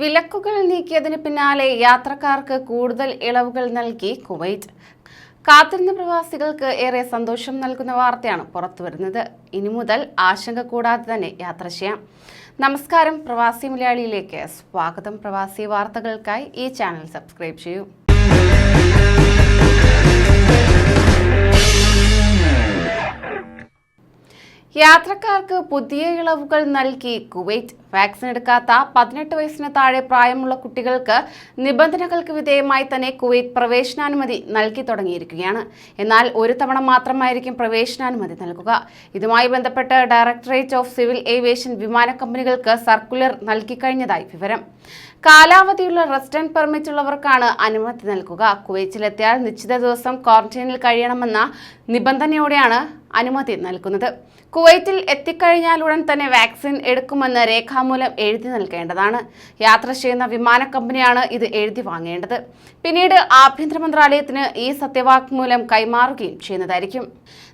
വിലക്കുകൾ നീക്കിയതിന് പിന്നാലെ യാത്രക്കാർക്ക് കൂടുതൽ ഇളവുകൾ നൽകി കുവൈറ്റ്. കാത്തിരുന്ന പ്രവാസികൾക്ക് ഏറെ സന്തോഷം നൽകുന്ന വാർത്തയാണ് പുറത്തുവരുന്നത്. ഇനി മുതൽ ആശങ്ക കൂടാതെ തന്നെ യാത്ര ചെയ്യാം. നമസ്കാരം. പ്രവാസി മലയാളിയിലേക്ക് സ്വാഗതം. പ്രവാസി വാർത്തകൾക്കായി ഈ ചാനൽ സബ്സ്ക്രൈബ് ചെയ്യൂ. യാത്രക്കാർക്ക് പുതിയ ഇളവുകൾ നൽകി കുവൈറ്റ്. വാക്സിൻ എടുക്കാത്ത പതിനെട്ട് വയസ്സിന് താഴെ പ്രായമുള്ള കുട്ടികൾക്ക് നിബന്ധനകൾക്ക് വിധേയമായി തന്നെ കുവൈറ്റ് പ്രവേശനാനുമതി നൽകി തുടങ്ങിയിരിക്കുകയാണ്. എന്നാൽ ഒരു തവണ മാത്രമായിരിക്കും പ്രവേശനാനുമതി നൽകുക. ഇതുമായി ബന്ധപ്പെട്ട് ഡയറക്ടറേറ്റ് ഓഫ് സിവിൽ ഏവിയേഷൻ വിമാന കമ്പനികൾക്ക് സർക്കുലർ നൽകിക്കഴിഞ്ഞതായി വിവരം. കാലാവധിയുള്ള റെസിഡന്റ് പെർമിറ്റ് ഉള്ളവർക്കാണ് അനുമതി നൽകുക. കുവൈറ്റിലെത്തിയാൽ നിശ്ചിത ദിവസം ക്വാറന്റൈനിൽ കഴിയണമെന്ന നിബന്ധനയോടെയാണ് അനുമതി നൽകുന്നത്. കുവൈറ്റിൽ എത്തിക്കഴിഞ്ഞാൽ ഉടൻ തന്നെ വാക്സിൻ എടുക്കുമെന്ന് രേഖാമൂലം എഴുതി നൽകേണ്ടതാണ്. യാത്ര ചെയ്യുന്ന വിമാന കമ്പനിയാണ് ഇത് എഴുതി വാങ്ങേണ്ടത്. പിന്നീട് ആഭ്യന്തര മന്ത്രാലയത്തിന് ഈ സത്യവാങ്മൂലം കൈമാറുകയും ചെയ്യുന്നതായിരിക്കും.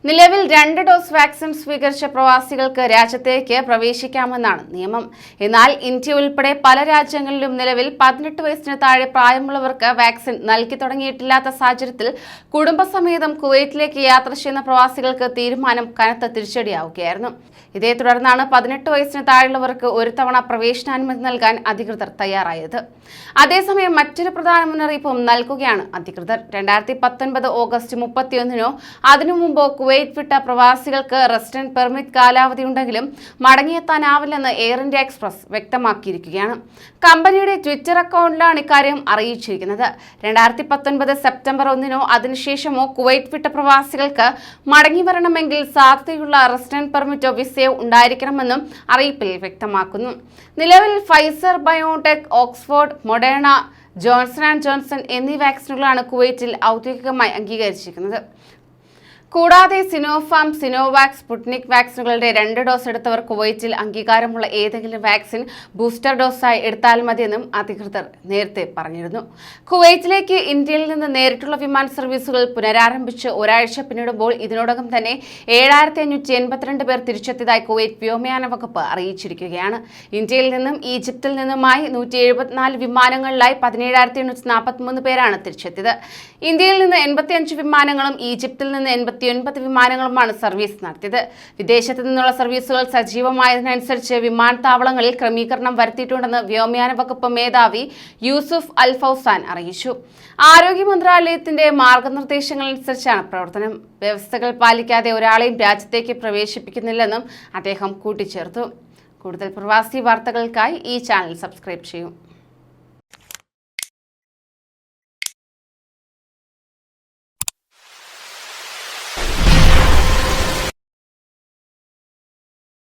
നിലവിൽ രണ്ട് ഡോസ് വാക്സിൻ സ്വീകരിച്ച പ്രവാസികൾക്ക് രാജ്യത്തേക്ക് പ്രവേശിക്കാമെന്നാണ് നിയമം. എന്നാൽ ഇന്ത്യ ഉൾപ്പെടെ പല രാജ്യങ്ങളിലും നിലവിൽ പതിനെട്ട് വയസ്സിന് താഴെ പ്രായമുള്ളവർക്ക് വാക്സിൻ നൽകി തുടങ്ങിയിട്ടില്ലാത്ത സാഹചര്യത്തിൽ കുടുംബസമേതം കുവൈറ്റിലേക്ക് യാത്ര ചെയ്യുന്ന പ്രവാസികൾക്ക് തീരുമാനം കനത്ത തിരിച്ചടിയാവുകയായിരുന്നു. ഇതേ തുടർന്നാണ് പതിനെട്ട് വയസ്സിന് താഴെയുള്ളവർക്ക് ഒരു തവണ പ്രവേശനാനുമതി നൽകാൻ അധികൃതർ തയ്യാറായത്. അതേസമയം മറ്റൊരു പ്രധാന മുന്നറിയിപ്പും നൽകുകയാണ് അധികൃതർ. രണ്ടായിരത്തി പത്തൊൻപത് ഓഗസ്റ്റ് മുപ്പത്തിയൊന്നിനോ അതിനു മുമ്പോ കുവൈറ്റ് വിട്ട പ്രവാസികൾക്ക് റെസിഡന്റ് പെർമിറ്റ് കാലാവധി ഉണ്ടെങ്കിലും മടങ്ങിയെത്താനാവില്ലെന്ന് എയർ ഇന്ത്യ എക്സ്പ്രസ് വ്യക്തമാക്കിയിരിക്കുകയാണ്. കമ്പനിയുടെ ട്വിറ്റർ അക്കൗണ്ടിലാണ് ഇക്കാര്യം അറിയിച്ചിരിക്കുന്നത്. രണ്ടായിരത്തി പത്തൊൻപത് സെപ്റ്റംബർ ഒന്നിനോ അതിനുശേഷമോ കുവൈറ്റ് വിട്ട പ്രവാസികൾക്ക് മടങ്ങി വരണമെങ്കിൽ സാധ്യതയുള്ള റെസിഡന്റ് പെർമിറ്റോ വിസയോ ഉണ്ടായിരിക്കണമെന്നും അറിയിപ്പിൽ വ്യക്തമാക്കുന്നു. നിലവിൽ Pfizer biotech Oxford Moderna Johnson and Johnson എന്നീ വാക്സിനുകളാണ് കുവൈറ്റിൽ ഔദ്യോഗികമായി അംഗീകരിച്ചിരിക്കുന്നത്. കൂടാതെ സിനോഫാം സിനോവാക്സ് സ്പുട്നിക് വാക്സിനുകളുടെ രണ്ട് ഡോസ് എടുത്തവർ കുവൈറ്റിൽ അംഗീകാരമുള്ള ഏതെങ്കിലും വാക്സിൻ ബൂസ്റ്റർ ഡോസായി എടുത്താൽ മതിയെന്നും അധികൃതർ നേരത്തെ പറഞ്ഞിരുന്നു. കുവൈറ്റിലേക്ക് ഇന്ത്യയിൽ നിന്ന് നേരിട്ടുള്ള വിമാന സർവീസുകൾ പുനരാരംഭിച്ച് ഒരാഴ്ച പിന്നിടുമ്പോൾ ഇതിനോടകം തന്നെ ഏഴായിരത്തി അഞ്ഞൂറ്റി എൺപത്തിരണ്ട് പേർ തിരിച്ചെത്തിയതായി കുവൈറ്റ് വ്യോമയാന വകുപ്പ് അറിയിച്ചിരിക്കുകയാണ്. ഇന്ത്യയിൽ നിന്നും ഈജിപ്തിൽ നിന്നുമായി നൂറ്റി എഴുപത്തിനാല് വിമാനങ്ങളിലായി പതിനേഴായിരത്തി എണ്ണൂറ്റി നാൽപ്പത്തിമൂന്ന് പേരാണ് തിരിച്ചെത്തിയത്. ഇന്ത്യയിൽ നിന്ന് എൺപത്തിയഞ്ച് വിമാനങ്ങളും ഈജിപ്തിൽ നിന്ന് എൺപത്തിയൊൻപത് വിമാനങ്ങളുമാണ് സർവീസ് നടത്തിയത്. വിദേശത്ത് നിന്നുള്ള സർവീസുകൾ സജീവമായതിനനുസരിച്ച് വിമാനത്താവളങ്ങളിൽ ക്രമീകരണം വരുത്തിയിട്ടുണ്ടെന്ന് വ്യോമയാന വകുപ്പ് മേധാവി യൂസുഫ് അൽ ഫൗസാൻ അറിയിച്ചു. ആരോഗ്യ മന്ത്രാലയത്തിന്റെ മാർഗനിർദ്ദേശങ്ങളനുസരിച്ചാണ് പ്രവർത്തനം. വ്യവസ്ഥകൾ പാലിക്കാതെ ഒരാളെയും രാജ്യത്തേക്ക് പ്രവേശിപ്പിക്കുന്നില്ലെന്നും അദ്ദേഹം കൂട്ടിച്ചേർത്തു. കൂടുതൽ പ്രവാസി വാർത്തകൾക്കായി ഈ ചാനൽ സബ്സ്ക്രൈബ് ചെയ്യൂ.